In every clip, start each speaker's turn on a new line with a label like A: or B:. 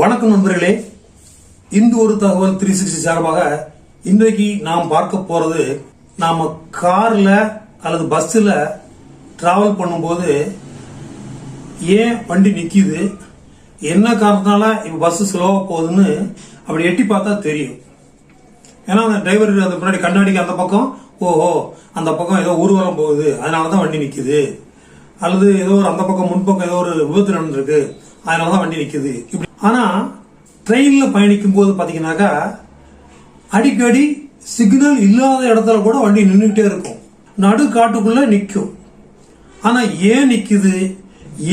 A: வணக்கம் நண்பர்களே. இந்து ஒரு தகவல் த்ரீ சிக்ஸ்டி சார்பாக இன்றைக்கு நாம் பார்க்க போகிறது நாம் காரில் அல்லது பஸ்ஸில் ட்ராவல் பண்ணும்போது ஏன் வண்டி நிற்கிது என்ன காரணத்தினால இப்போ பஸ் ஸ்லோவாக போகுதுன்னு அப்படி எட்டி பார்த்தா தெரியும். ஏன்னா அந்த டிரைவர் அந்த முன்னாடி கண்ணாடிக்கு அந்த பக்கம் ஓஹோ அந்த பக்கம் ஏதோ ஊர்வலம் போகுது. அதனால தான் வண்டி நிற்கிது அல்லது ஏதோ ஒரு அந்த பக்கம் முன்பக்கம் ஏதோ ஒரு விபத்து நடந்திருக்கு. அதனால தான் வண்டி நிற்கிது இப்படி ஆனால் ட்ரெயினில் பயணிக்கும் போது பார்த்தீங்கன்னாக்கா அடிக்கடி சிக்னல் இல்லாத இடத்துல கூட வண்டி நின்றுக்கிட்டே இருக்கும். நடு காட்டுக்குள்ளே நிற்கும் ஆனால் ஏன் நிற்குது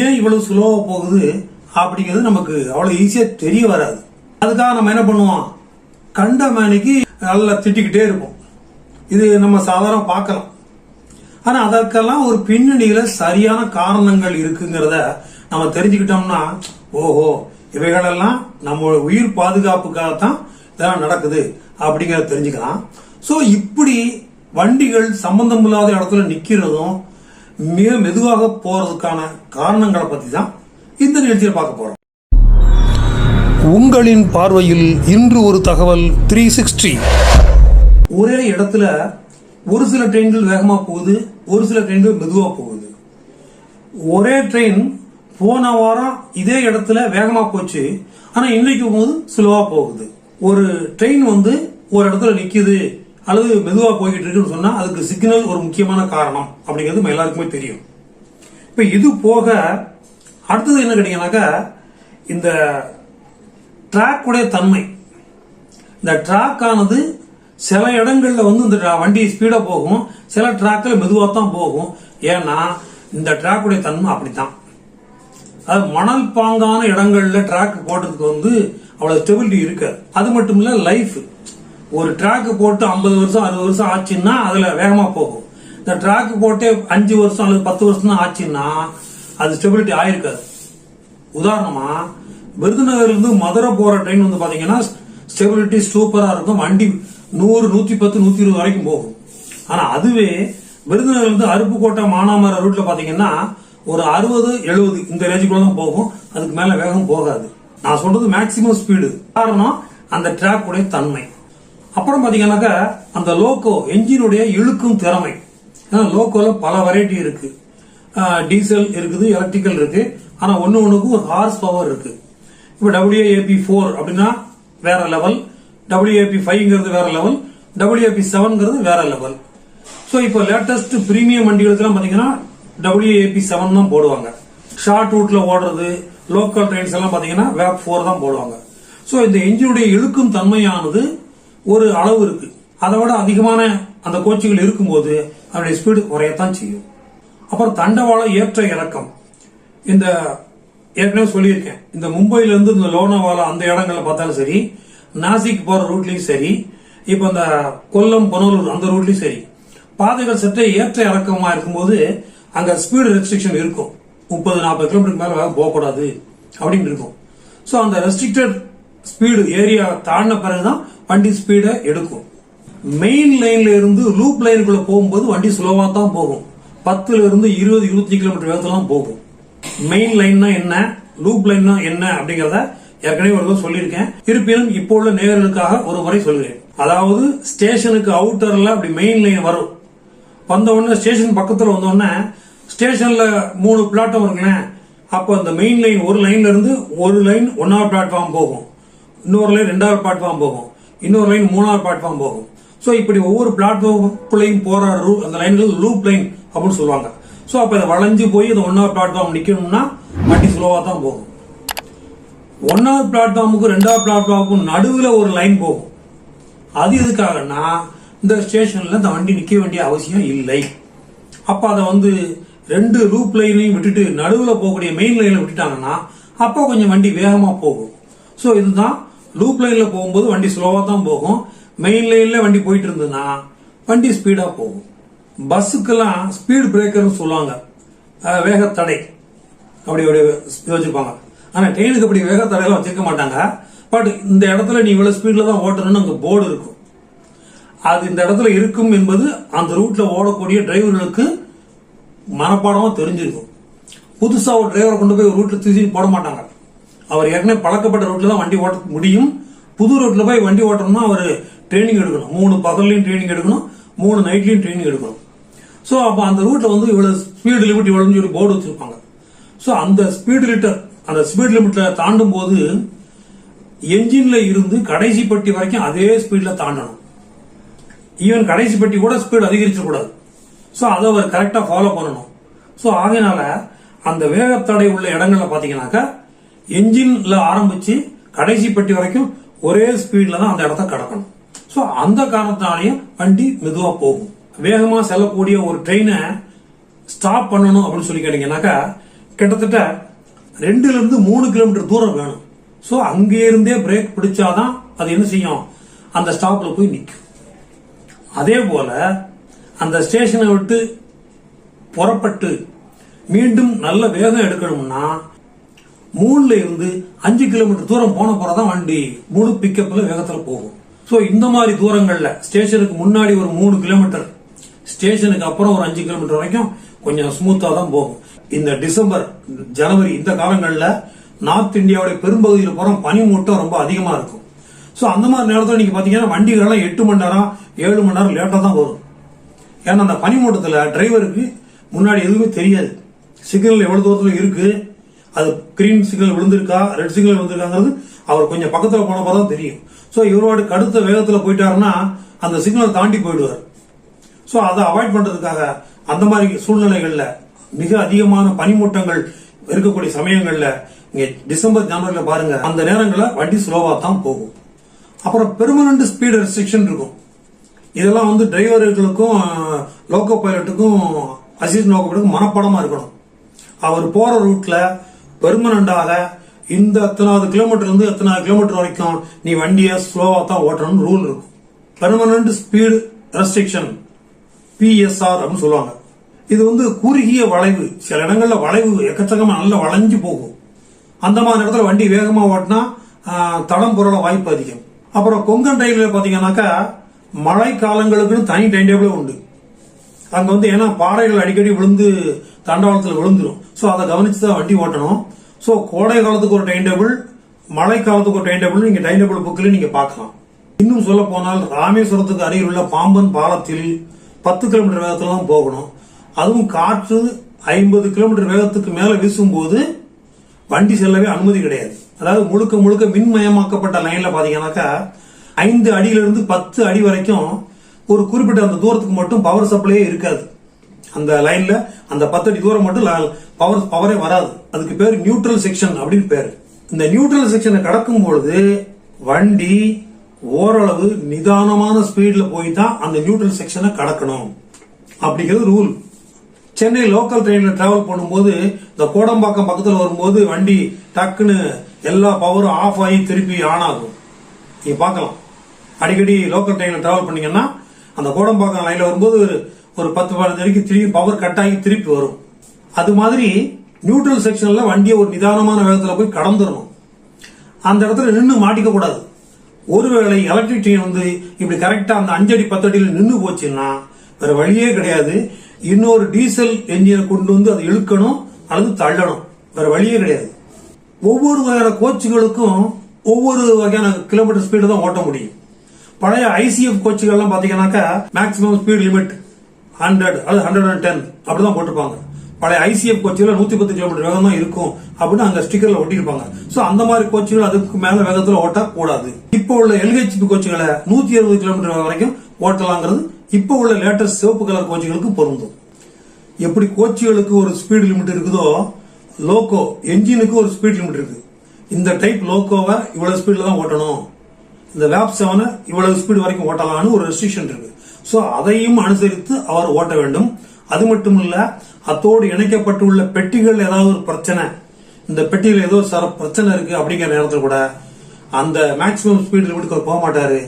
A: ஏன் இவ்வளவு ஸ்லோவாக போகுது? அப்படிங்கிறது நமக்கு அவ்வளோ ஈஸியாக தெரிய வராது. அதுக்காக நம்ம என்ன பண்ணுவோம்? கண்ட மேனைக்கு நல்லா திட்டிக்கிட்டே இருப்போம். இது நம்ம சாதாரண பார்க்கலாம். ஆனால் அதற்கெல்லாம் ஒரு பின்னணியில் சரியான காரணங்கள் இருக்குங்கிறத நம்ம தெரிஞ்சுக்கிட்டோம்னா ஓஹோ இவைகளெல்லாம் நம்ம உயிர் பாதுகாப்புக்காகத்தான் இதெல்லாம் நடக்குது அப்படிங்கிறத தெரிஞ்சுக்கலாம். ஸோ இப்படி வண்டிகள் சம்பந்தம் இல்லாத இடத்துல நிற்கிறதும் மிக மெதுவாக போறதுக்கான காரணங்களை பற்றி தான் இந்த நிகழ்ச்சியில் பார்க்க போகிறோம் உங்களின் பார்வையில் இன்று ஒரு தகவல் த்ரீ சிக்ஸ்டி ஒரே இடத்துல ஒரு சில ட்ரெயின்கள் வேகமாக போகுது ஒரு சில ட்ரெயின்கள் மெதுவாக போகுது. ஒரே ட்ரெயின் போன வாரம் இதே இடத்துல வேகமா போச்சு. ஆனா இன்னைக்கு போது ஸ்லோவா போகுது. ஒரு ட்ரெயின் வந்து ஒரு இடத்துல நிக்குது. அல்லது மெதுவா போய்கிட்டு இருக்குன்னு சொன்னா அதுக்கு சிக்னல் ஒரு முக்கியமான காரணம் அப்படிங்கிறது நம்ம எல்லாருக்குமே தெரியும். இப்ப இது போக அடுத்தது என்ன கேட்டீங்கன்னாக்கா இந்த ட்ராக்குடைய தன்மை. இந்த ட்ராக் ஆனது சில இடங்கள்ல வந்து இந்த வண்டி ஸ்பீடா போகும். சில ட்ராக்ல மெதுவா தான் போகும். ஏன்னா இந்த ட்ராக்குடைய தன்மை தன்மை அப்படித்தான். அது மணல் பாங்கான இடங்கள்ல ட்ராக் போட்டதுக்கு வந்து அவ்வளவு ஸ்டெபிலிட்டி இருக்காது. அது மட்டும் இல்ல லைஃப் ஒரு ட்ராக் போட்டு ஐம்பது வருஷம் அறுபது வருஷம் ஆச்சுன்னா அதுல வேகமா போகும். இந்த ட்ராக் போட்டே அஞ்சு வருஷம் அல்லது பத்து வருஷம் தான் ஆச்சுன்னா அது ஸ்டெபிலிட்டி ஆயிருக்காது. உதாரணமா விருதுநகர்லேருந்து மதுரை போற ட்ரெயின் வந்து பாத்தீங்கன்னா ஸ்டெபிலிட்டி சூப்பரா இருக்கும். வண்டி நூறு நூத்தி பத்து நூத்தி இருபது வரைக்கும் போகும். ஆனா அதுவே விருதுநகர்ல இருந்து அருப்புக்கோட்டை மானாமர ரூட்ல பாத்தீங்கன்னா ஒரு அறுபது எழுபது இந்த ரேஞ்சுக்குள்ள தான் போகும். அதுக்கு மேல வேகம் போகாது. நான் சொல்றது மேக்சிமம் ஸ்பீடு காரணம் அந்த ட்ராக் உடைய தன்மை. அப்புறம் பாத்தீங்கன்னாக்கா அந்த லோக்கோ என்ஜினுடைய இழுக்கும் திறமை. ஏன்னா லோக்கோல பல வெரைட்டி இருக்கு. டீசல் இருக்குது எலக்ட்ரிக்கல் இருக்கு. ஆனா ஒன்னு ஒண்ணுக்கும் ஒரு ஹார்ஸ் பவர் இருக்கு. இப்போ டபிள்யூஏபி ஃபோர் அப்படின்னா வேற லெவல் டபிள்யூஏபி ஃபைவ்ங்கிறது வேற லெவல் டபிள்யூஏபி செவன்ங்கிறது வேற லெவல் ஸோ இப்போ லேட்டஸ்ட் பிரீமியம் வண்டிகளுக்கெல்லாம் பாத்தீங்கன்னா டபிள்யூஏபி செவன் தான் போடுவாங்க. ஷார்ட் ரூட்ல ஓடுறது லோக்கல் ட்ரெயின்ஸ் எல்லாம் பாத்தீங்கன்னா வேப் ஃபோர் தான் போடுவாங்க. ஸோ இந்த என்ஜினுடைய இழுக்கும் தன்மையானது ஒரு அளவு இருக்கு. அதை விட அதிகமான அந்த கோச்சுகள் இருக்கும்போது அதனுடைய ஸ்பீடு குறையத்தான் செய்யும். அப்புறம் தண்டவாளம் ஏற்ற இறக்கம். இந்த ஏற்கனவே சொல்லியிருக்கேன். இந்த மும்பையிலேருந்து இந்த லோனாவாலா அந்த இடங்கள்ல பார்த்தாலும் சரி நாசிக் போகிற ரூட்லையும் சரி இப்போ இந்த கொல்லம் பொனலூர் அந்த ரூட்லையும் சரி. பாதைகள் சற்றே ஏற்ற இறக்கமாக இருக்கும்போது அங்க ஸ்பீடு ரெஸ்ட்ரிக்ஷன் இருக்கும். முப்பது நாற்பது கிலோமீட்டருக்கு மேல வேகம் போகக்கூடாது அப்படின்னு இருக்கும். ஸோ அந்த ரெஸ்ட்ரிக்டட் ஸ்பீடு ஏரியா தாண்டின பிறகுதான் வண்டி ஸ்பீடை எடுக்கும். மெயின் லைன்ல இருந்து லூப் லைனுக்குள்ள போகும்போது வண்டி ஸ்லோவா தான் போகும். பத்துல இருந்து இருபது இருபத்தி கிலோமீட்டர் வேகத்துல தான் போகும். மெயின் லைன்னா என்ன? லூப் லைன்னா என்ன? அப்படிங்கறத ஏற்கனவே ஒரு சொல்லியிருக்கேன். இருப்பினும் இப்போ உள்ள நேர்களுக்காக ஒரு முறை சொல்கிறேன். அதாவது ஸ்டேஷனுக்கு அவுட்டர்ல அப்படி மெயின் லைன் வரும். வந்த உடனே ஸ்டேஷன் பக்கத்தில் வந்தோடனே ஸ்டேஷனில் ஸ்டேஷன்ல மூணு பிளாட்ஃபார்ம் இருக்குங்களேன் அப்போ அந்த மெயின் லைன் ஒரு லைன்ல இருந்து ஒரு லைன் ஒன்னாவது பிளாட்ஃபார்ம் போகும். இன்னொரு லைன் ரெண்டாவது பிளாட்ஃபார்ம் போகும். இன்னொரு லைன் மூணாவது பிளாட்ஃபார்ம் போகும். ஸோ இப்படி ஒவ்வொரு பிளாட்ஃபார்ம்குள்ளேயும் போற ரூ- அந்த லைன்கள் லூப் லைன் அப்படின்னு சொல்லுவாங்க. ஸோ அப்போ இதை வளைஞ்சு போய் அந்த ஒன்னாவது பிளாட்ஃபார்ம் நிற்கணும்னா வண்டி ஸ்லோவாக தான் போகும். ஒன்னாவது பிளாட்ஃபார்முக்கும் ரெண்டாவது பிளாட்ஃபார்முக்கும் நடுவில் ஒரு லைன் போகும். அது எதுக்காகன்னா இந்த ஸ்டேஷன்ல இந்த வண்டி நிக்க வேண்டிய அவசியம் இல்லை. அப்ப அதை வந்து ரெண்டு லூப் லைனையும் விட்டுட்டு நடுவில் போகக்கூடிய மெயின் லைன்ல விட்டுட்டாங்கன்னா அப்போ கொஞ்சம் வண்டி வேகமா போகும். ஸோ இதுதான் லூப் லைன்ல போகும்போது வண்டி ஸ்லோவா தான் போகும். மெயின் லைன்ல வண்டி போயிட்டு இருந்ததுன்னா வண்டி ஸ்பீடா போகும். பஸ்ஸுக்கெல்லாம் ஸ்பீடு பிரேக்கர்னு சொல்லுவாங்க. வேகத்தடை. வேக தடை அப்படி அப்படி வச்சுருப்பாங்க வச்சிருப்பாங்க ஆனா ட்ரெயினுக்கு அப்படி வேக தடையெல்லாம் வச்சிருக்க மாட்டாங்க. பட் இந்த இடத்துல நீ இவ்வளவு ஸ்பீட்ல தான் ஓட்டணும்னு அங்க போர்டு இருக்கும். அது இந்த இடத்துல இருக்கும் என்பது அந்த ரூட்ல ஓடக்கூடிய டிரைவர்களுக்கு மனப்பாடமா தெரிஞ்சிருக்கும். புதுசா ஒரு டிரைவரை கொண்டு போய் ரூட்ல தூக்கி போட மாட்டாங்க. அவர் ஏற்கனவே பழக்கப்பட்ட ரூட்ல தான் வண்டி ஓட்ட முடியும். புது ரூட்ல போய் வண்டி ஓட்டணும்னா அவர் ட்ரைனிங் எடுக்கணும். மூணு பகல்லையும் ட்ரைனிங் எடுக்கணும். மூணு நைட்லயும் ட்ரைனிங் எடுக்கணும். ஸோ அப்போ அந்த ரூட்ல வந்து இவ்வளவு ஸ்பீடு லிமிட் இவ்வளோன்னு சொல்லி போர்டு வச்சிருப்பாங்க. ஸோ அந்த ஸ்பீடு லிட்டர் அந்த ஸ்பீட் லிமிட்ல தாண்டும் போது என்ஜின்ல இருந்து கடைசி பட்டி வரைக்கும் அதே ஸ்பீட்ல தாண்டணும். ஈவன் கடைசி பெட்டி கூட ஸ்பீடு அதிகரிச்சிடக்கூடாது. ஸோ அதை அவர் கரெக்டாக ஃபாலோ பண்ணணும். ஸோ ஆகையினால அந்த வேகத்தடை உள்ள இடங்களில் பார்த்தீங்கன்னாக்கா என்ஜின்ல ஆரம்பிச்சு கடைசி பெட்டி வரைக்கும் ஒரே ஸ்பீடில் தான் அந்த இடத்த கடக்கணும். ஸோ அந்த காரணத்தினாலையும் வண்டி மெதுவாக போகும். வேகமாக செல்லக்கூடிய ஒரு ட்ரெயினை ஸ்டாப் பண்ணணும் அப்படின்னு சொல்லி கேட்டீங்கன்னாக்கா கிட்டத்தட்ட ரெண்டுலேருந்து மூணு கிலோமீட்டர் தூரம் வேணும். ஸோ அங்கே இருந்தே பிரேக் பிடிச்சாதான் அது என்ன செய்யும்? அந்த ஸ்டாப்பில் போய் நிற்கும். அதே போல அந்த ஸ்டேஷனை விட்டு புறப்பட்டு மீண்டும் நல்ல வேகம் எடுக்கணும்னா மூணுல இருந்து அஞ்சு கிலோமீட்டர் தூரம் போன போறதான் வண்டி முழு பிக்கப்ல வேகத்துல போகும். ஸோ இந்த மாதிரி தூரங்கள்ல ஸ்டேஷனுக்கு முன்னாடி ஒரு மூணு கிலோமீட்டர் ஸ்டேஷனுக்கு அப்புறம் ஒரு அஞ்சு கிலோமீட்டர் வரைக்கும் கொஞ்சம் ஸ்மூத்தா தான் போகும். இந்த டிசம்பர் ஜனவரி இந்த காலங்களில் நார்த் இந்தியாவுடைய பெரும்பகுதியில் போற பனிமூட்டம் ரொம்ப அதிகமா இருக்கும். ஸோ அந்த மாதிரி நேரத்தில் நீங்கள் பார்த்தீங்கன்னா வண்டிகள்லாம் எட்டு மணி நேரம் ஏழு மணி நேரம் லேட்டாக தான் வரும். ஏன்னா அந்த பனிமூட்டத்தில் டிரைவருக்கு முன்னாடி எதுவுமே தெரியாது. சிக்னல் எவ்வளோ தூரத்தில் இருக்குது அது கிரீன் சிக்னல் விழுந்திருக்கா ரெட் சிக்னல் விழுந்திருக்காங்கிறது அவர் கொஞ்சம் பக்கத்தில் போன தான் தெரியும். ஸோ இவரோட கடுத்த வேகத்தில் போயிட்டாருன்னா அந்த சிக்னலை தாண்டி போயிடுவார். ஸோ அதை அவாய்ட் பண்ணுறதுக்காக அந்த மாதிரி சூழ்நிலைகளில் மிக அதிகமான பனிமூட்டங்கள் இருக்கக்கூடிய சமயங்களில் இங்கே டிசம்பர் ஜனவரியில் பாருங்கள் அந்த நேரங்களில் வண்டி ஸ்லோவாக தான் போகும். அப்புறம் பெர்மனன்ட் ஸ்பீடு ரெஸ்ட்ரிக்ஷன் இருக்கும். இதெல்லாம் வந்து டிரைவர்களுக்கும் லோக்கோ பைலட்டுக்கும் அசிஸ்டன்ட் நோக்கப்படுக்கும் மனப்பாடமாக இருக்கணும். அவர் போகிற ரூட்டில் பெர்மனண்டாக இந்த எத்தனாவது கிலோமீட்டர்லேருந்து எத்தனாவது கிலோமீட்டர் வரைக்கும் நீ வண்டியை ஸ்லோவாக தான் ஓட்டணும்னு ரூல் இருக்கும். பெர்மனன்ட் ஸ்பீடு ரெஸ்ட்ரிக்ஷன் பிஎஸ்ஆர் அப்படின்னு சொல்லுவாங்க. இது வந்து குறுகிய வளைவு சில இடங்களில் வளைவு எக்கச்சக்கமாக நல்லா வளைஞ்சு போகும். அந்த மாதிரி இடத்துல வண்டி வேகமாக ஓட்டினா தடம் புரள வாய்ப்பு அதிகம். அப்புறம் கொங்கன் ரயில்வே பாத்தீங்கன்னாக்கா மழை காலங்களுக்குன்னு தனி டைம் டேபிளே உண்டு. அங்க வந்து ஏன்னா பாறைகள் அடிக்கடி விழுந்து தண்டவாளத்தில் விழுந்துடும் ஸோ அதை கவனிச்சு தான் வண்டி ஓட்டணும். ஸோ கோடை காலத்துக்கு ஒரு டைம் டேபிள் மழை காலத்துக்கு ஒரு டைம் டேபிள் நீங்க டைம் டேபிள் புக்கில் நீங்க பார்க்கலாம். இன்னும் சொல்ல போனால் ராமேஸ்வரத்துக்கு அருகில் உள்ள பாம்பன் பாலத்தில் பத்து கிலோமீட்டர் வேகத்தில் தான் போகணும். அதுவும் காற்று ஐம்பது கிலோமீட்டர் வேகத்துக்கு மேலே வீசும்போது வண்டி செல்லவே அனுமதி கிடையாது. அதாவது முழுக்க முழுக்க மின்மயமாக்கப்பட்ட லைன்ல பாத்தீங்கன்னாக்கா ஐந்து அடியிலிருந்து பத்து அடி வரைக்கும் ஒரு குறிப்பிட்ட அந்த தூரத்துக்கு மட்டும் பவர் சப்ளையே இருக்காது. அந்த லைன்ல அந்த பத்து அடி தூரம் மட்டும் பவர் பவரே வராது. அதுக்கு பேர் நியூட்ரல் செக்ஷன் அப்படின்னு பேர். இந்த நியூட்ரல் செக்ஷனை கடக்கும் பொழுது வண்டி ஓரளவு நிதானமான ஸ்பீட்ல போய் தான் அந்த நியூட்ரல் செக்ஷனை கடக்கணும். அப்படிங்கிறது ரூல் சென்னை லோக்கல் ட்ரெயினில் டிராவல் பண்ணும்போது இந்த கோடம்பாக்கம் பக்கத்தில் வரும்போது வண்டி டக்குன்னு எல்லா பவரும் ஆஃப் ஆகி திருப்பி ஆன் ஆகும். நீங்கள் பார்க்கலாம். அடிக்கடி லோக்கல் ட்ரெயினில் ட்ராவல் பண்ணிங்கன்னா அந்த கோடம்பாக்கம் லைனில் வரும்போது ஒரு ஒரு பத்து பதினஞ்சு வரைக்கும் திருப்பி பவர் கட் ஆகி திருப்பி வரும். அது மாதிரி நியூட்ரல் செக்ஷனில் வண்டியை ஒரு நிதானமான வேகத்தில் போய் கடந்துடணும். அந்த இடத்துல நின்று மாட்டிக்க கூடாது. ஒருவேளை எலக்ட்ரிக் ட்ரெயின் வந்து இப்படி கரெக்டாக அந்த அஞ்சடி பத்தடியில் நின்று போச்சுன்னா வேற வழியே கிடையாது. இன்னொரு டீசல் என்ஜினை கொண்டு வந்து அதை இழுக்கணும் அல்லது தள்ளணும். வேற வழியே கிடையாது. ஒவ்வொரு வகையான கோச்சுகளுக்கும் ஒவ்வொரு வகையான கிலோமீட்டர் ஸ்பீடு தான் ஓட்ட முடியும். பழைய ஐசிஎஃப் கோச்சுகள்லாம் பாத்தீங்கன்னாக்கா மேக்ஸிமம் ஸ்பீட் லிமிட் ஹண்ட்ரட் அல்லது ஹண்ட்ரட் அண்ட் டென் அப்படிதான் போட்டிருப்பாங்க. பழைய ஐசிஎஃப் கோச்சுகள் நூத்தி பத்து கிலோமீட்டர் வேகம் தான் இருக்கும் அப்படின்னு அங்க ஸ்டிக்கர்ல ஒட்டியிருப்பாங்க. சோ அந்த மாதிரி கோச்சுகள் அதுக்கு மேல வேகத்துல ஓட்ட கூடாது இப்போ உள்ள எல்ஹெச்பி கோச்சுகளை நூத்தி அறுபது கிலோமீட்டர் வரைக்கும் ஓட்டலாங்கிறது இப்போ உள்ள லேட்டஸ்ட் சிவப்பு கலர் கோச்சுகளுக்கு பொருந்தும். எப்படி கோச்சுகளுக்கு ஒரு ஸ்பீடு லிமிட் இருக்குதோ லோகோ என்ஜினுக்கு ஒரு ஸ்பீட் லிமிட் இருக்கு. இந்த டைப் லோகோவை இவ்வளவு ஸ்பீட்ல தான் ஓட்டணும். இந்த வேப் செவனை இவ்வளவு ஸ்பீடு வரைக்கும் ஓட்டலாம்னு ஒரு ரெஸ்ட்ரிக்ஷன் இருக்கு. ஸோ அதையும் அனுசரித்து அவர் ஓட்ட வேண்டும். அது மட்டும் இல்ல அத்தோடு இணைக்கப்பட்டுள்ள பெட்டிகள் ஏதாவது ஒரு பிரச்சனை. இந்த பெட்டியில் ஏதோ சார் பிரச்சனை இருக்கு அப்படிங்கிற நேரத்தில் கூட அந்த மேக்ஸிமம் ஸ்பீட் லிமிட்டுக்கு போக மாட்டாரு.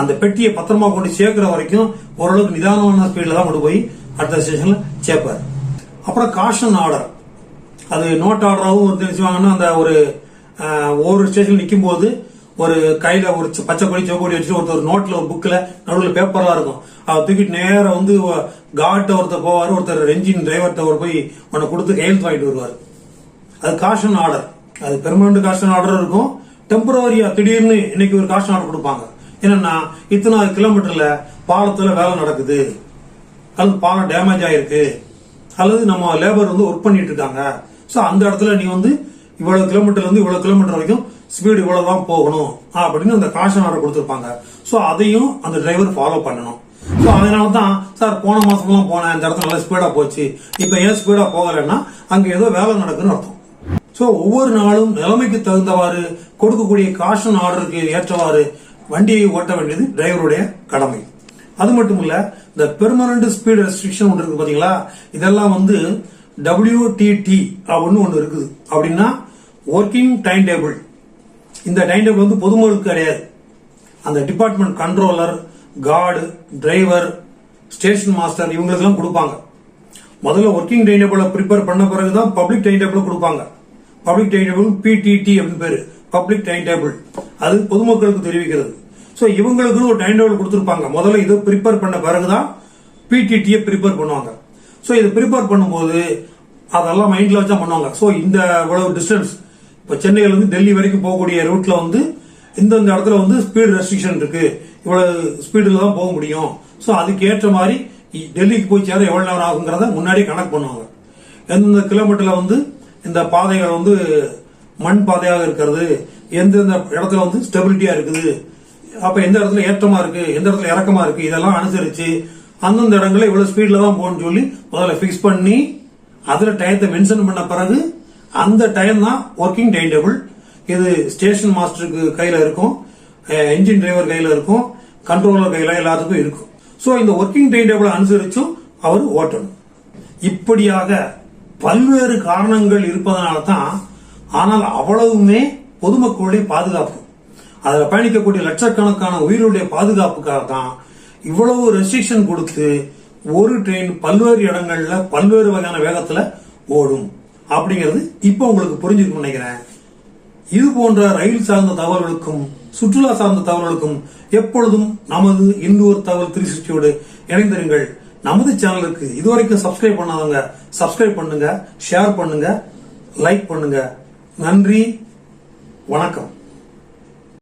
A: அந்த பெட்டியை பத்திரமா கொண்டு சேர்க்கிற வரைக்கும் ஓரளவுக்கு நிதானமான ஸ்பீடில் தான் கொண்டு போய் அடுத்த ஸ்டேஷன்ல சேர்ப்பார். அப்புறம் காஷன் ஆர்டர் அது நோட் ஆர்டராகவும் ஒரு என்ன அந்த ஒரு ஒவ்வொரு ஸ்டேஷன் நிற்கும் போது ஒரு கையில ஒரு பச்சை கொடி செவ்வொடி வச்சுட்டு ஒருத்தர் நோட்ல ஒரு புக்ல நடுவில் பேப்பர்லாம் இருக்கும். அவர் தூக்கிட்டு நேரம் வந்து காட்ட ஒருத்தர் போவார். ஒருத்தர் என்ஜின் டிரைவர்கிட்ட ஒரு போய் உன்னை கொடுத்து கையெழுத்து வாங்கிட்டு வருவார். அது காஷன் ஆர்டர் அது பெர்மனண்ட் காஷன் ஆர்டர் இருக்கும். டெம்பரவரியா திடீர்னு இன்னைக்கு ஒரு காஷன் ஆர்டர் கொடுப்பாங்க. என்னன்னா இத்தனை கிலோமீட்டர்ல பாலத்துல வேலை நடக்குது. அல்லது பாலம் டேமேஜ் ஆயிருக்கு. அல்லது நம்ம லேபர் வந்து ஒர்க் பண்ணிட்டு இருக்காங்க. ஸோ அந்த இடத்துல நீ வந்து இவ்வளவு கிலோமீட்டர்ல இருந்து இவ்வளவு கிலோமீட்டர் வரைக்கும் ஸ்பீடு இவ்வளவு தான் போகணும் அப்படின்னு அந்த காஷன் ஆர்டர் கொடுத்துருப்பாங்க. ஸோ அதையும் அந்த டிரைவர் ஃபாலோ பண்ணணும். ஸோ அதனால தான் சார் போன மாசம்லாம் போனேன். இந்த இடத்துல நல்லா ஸ்பீடா போச்சு. இப்போ ஏன் ஸ்பீடா போகலைன்னா அங்கே ஏதோ வேலை நடக்குன்னு அர்த்தம். ஸோ ஒவ்வொரு நாளும் நிலைமைக்கு தகுந்தவாறு கொடுக்கக்கூடிய காஷன் ஆர்டருக்கு ஏற்றவாறு வண்டியை ஓட்ட வேண்டியது டிரைவருடைய கடமை. அது மட்டும் இல்ல இந்த பெர்மனன்ட் ஸ்பீட் ரெஸ்ட்ரிக்ஷன் ஒன்று இருக்கு பாத்தீங்களா? இதெல்லாம் வந்து டபிள்யூடிடி அப்படின்னு ஒன்று இருக்குது. அப்படின்னா ஒர்க்கிங் டைம் டேபிள் இந்த டைம் டேபிள் வந்து பொதுமக்களுக்கு கிடையாது. அந்த department controller guard driver station master இவங்களுக்கெல்லாம் கொடுப்பாங்க. முதல்ல ஒர்க்கிங் டைம் டேபிளை ப்ரிப்பேர் பண்ண பிறகு தான் பப்ளிக் டைம் டேபிள் கொடுப்பாங்க பப்ளிக் டைம் டேபிள் பிடிடி அப்படின்னு பேர். பப்ளிக் டைம் டேபிள் அது பொதுமக்களுக்கு தெரிவிக்கிறது. ஸோ இவங்களுக்கு ஒரு டைம் டேபிள் கொடுத்துருப்பாங்க. முதல்ல இதை ப்ரிப்பேர் பண்ண பிறகு தான் பிடிடியை ப்ரிப்பேர் பண்ணுவாங்க. ஸோ இதை ப்ரிப்பேர் பண்ணும்போது அதெல்லாம் மைண்ட்ல வச்சா பண்ணுவாங்க. ஸோ இந்த இவ்வளவு டிஸ்டன்ஸ் இப்ப சென்னையில இருந்து டெல்லி வரைக்கும் போகக்கூடிய ரூட்ல வந்து இந்தந்த இடத்துல வந்து ஸ்பீடு ரெஸ்ட்ரிக்ஷன் இருக்கு. இவ்வளவு ஸ்பீடுல தான் போக முடியும். ஸோ அதுக்கு ஏற்ற மாதிரி டெல்லிக்கு போய் சேர எவ்வளவு நேரம் ஆகுங்கிறத முன்னாடியே கணக்கு பண்ணுவாங்க. எந்தெந்த கிலோமீட்டர்ல வந்து இந்த பாதைகள் வந்து மண் பாதையாக இருக்கிறது எந்தெந்த இடத்துல வந்து ஸ்டெபிலிட்டியா இருக்குது அப்ப எந்த இடத்துல ஏற்றமா இருக்கு எந்த இடத்துல இறக்கமா இருக்கு இதெல்லாம் அனுசரிச்சு அந்தந்த இடங்களை இவ்வளவு ஸ்பீட்ல தான் போகணும்னு சொல்லி முதல்ல ஃபிக்ஸ் பண்ணி அதுல டயத்தை மென்ஷன் பண்ண பிறகு அந்த டைம் தான் ஒர்க்கிங் டைம் டேபிள் இது ஸ்டேஷன் மாஸ்டருக்கு கையில இருக்கும் என்ஜின் டிரைவர் கையில இருக்கும் கண்ட்ரோலர் கையில எல்லாத்துக்கும் இருக்கும். சோ இந்த ஒர்க்கிங் டைம் டேபிள் அனுசரிச்சும் அவர் ஓட்டணும். இப்படியாக பல்வேறு காரணங்கள் இருப்பதனால தான் ஆனால் அவ்வளவுமே பொதுமக்களுடைய பாதுகாப்பு. அதில் பயணிக்கக்கூடிய லட்சக்கணக்கான உயிருடைய பாதுகாப்புக்காக தான் இவ்வளவு ரெஸ்ட்ரிக்ஷன் கொடுத்து ஒரு ட்ரெயின் பல்வேறு இடங்கள்ல பல்வேறு வகையான வேகத்துல ஓடும். அப்படிங்கிறது இப்போ உங்களுக்கு புரிஞ்சிருக்கும் நினைக்கிறேன். இது போன்ற ரயில் சார்ந்த தகவல்களுக்கும் சுற்றுலா சார்ந்த தகவல்களுக்கும் எப்பொழுதும் நமது இந்தூர் தகவல் த்ரீ சிக்ஸ்டியோடு இணைந்திருங்கள். நமது சேனலுக்கு இதுவரைக்கும் சப்ஸ்கிரைப் பண்ணாதவங்க சப்ஸ்கிரைப் பண்ணுங்க ஷேர் பண்ணுங்க லைக் பண்ணுங்க. நன்றி வணக்கம்.